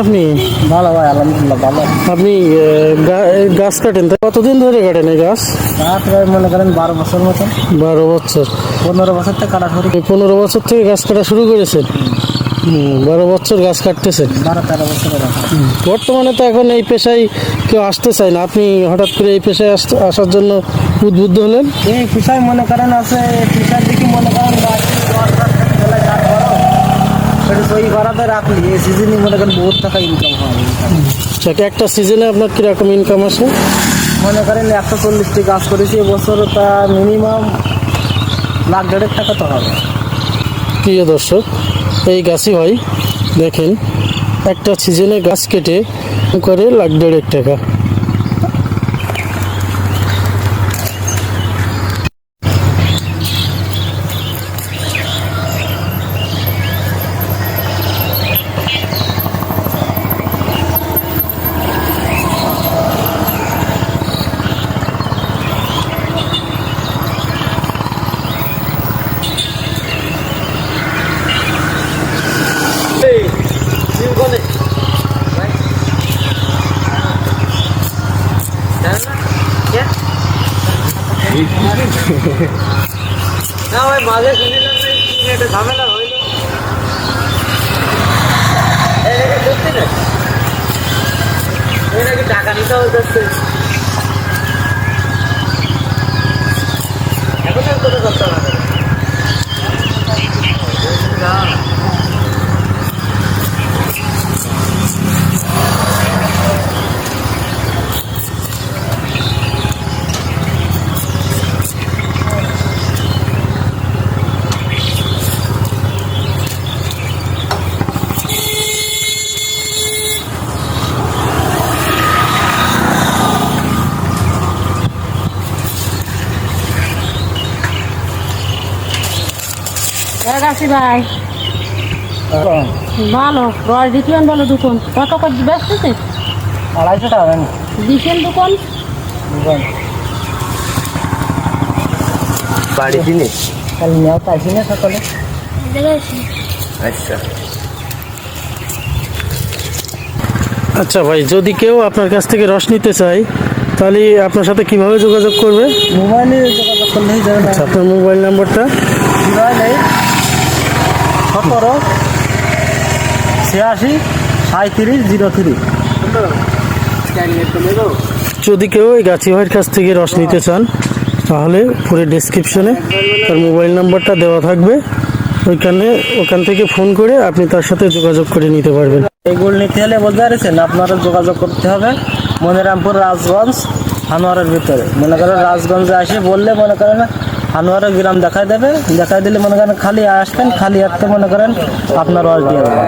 আপনি? ভালো ভাই আলহামদুলিল্লাহ ভালো। আপনি গাছ কাটেন। কতদিন ধরে কাটেন এই গাছ? রাত প্রায় মনে করেন বারো বছর মতন বারো বছর। পনেরো বছর থেকে কাটা শুরু পনেরো বছর থেকে গাছ কাটা শুরু করেছেন? বারো বছর গাছ কাটতেছেন? বারো তেরো বছর বর্তমানে তো এখন এই পেশায় কেউ আসতে চায় না। আপনি হঠাৎ করে এই পেশায় আসতে- আসার জন্য উদ্বুদ্ধ হলেন? এই পেশায় মনে করেন আছে পেশার দিকে মনে করেন। একটু আচ্ছা, একটা সিজনে আপনার কীরকম ইনকাম আসে? মনে করেন একশো চল্লিশটি গাছ করেছি এবছর তা মিনিমাম লাখ দেড়েক টাকা তো হবে। প্রিয় দর্শক এই গাছই হয় দেখেন একটা সিজনে গাছ কেটে করে লাখ দেড়েক টাকা। না ভাই মাঝে একটা ঝামেলা হইল। টাকা নিতে হচ্ছে এখন আর কোনো করতে হবে না রাখছি ভাই। ভালো রস দিচ্ছেন ভালো দোকান কত কত ব্যস্ত আড়াইশো টাকা দেন। দিচ্ছেন দোকান বাড়ি জিনিস কাল নেওয়া পাইছি না সকালে। আচ্ছা। আচ্ছা ভাই যদি কেউ আপনার কাছ থেকে রস নিতে চায় তাহলে আপনার সাথে কীভাবে যোগাযোগ করবে? মোবাইলে যোগাযোগ করলেই যাবে আচ্ছা আপনার মোবাইল নাম্বারটা? সতেরো ছিয়াশি সাঁত্রিশ জিরো থ্রি যদি কেউ এই গাছি ভাইয়ের কাছ থেকে রস নিতে চান তাহলে পুরো ডিসক্রিপশনে তার মোবাইল নাম্বারটা দেওয়া থাকবে। ওইখানে ওখান থেকে ফোন করে আপনি তার সাথে যোগাযোগ করে নিতে পারবেন। এইগুলো নিতে হলে বলতে পারছেন আপনারা যোগাযোগ করতে হবে মনিরামপুর রাজগঞ্জ হানোয়ারের ভিতরে। মনে করেন রাজগঞ্জে আসে বললে মনে করেন হানোয়ারের গ্রাম দেখায় দেবে। দেখায় দিলে মনে করেন খালি আসবেন, খালি আসতে মনে করেন আপনার রস দিয়ে দেবেন।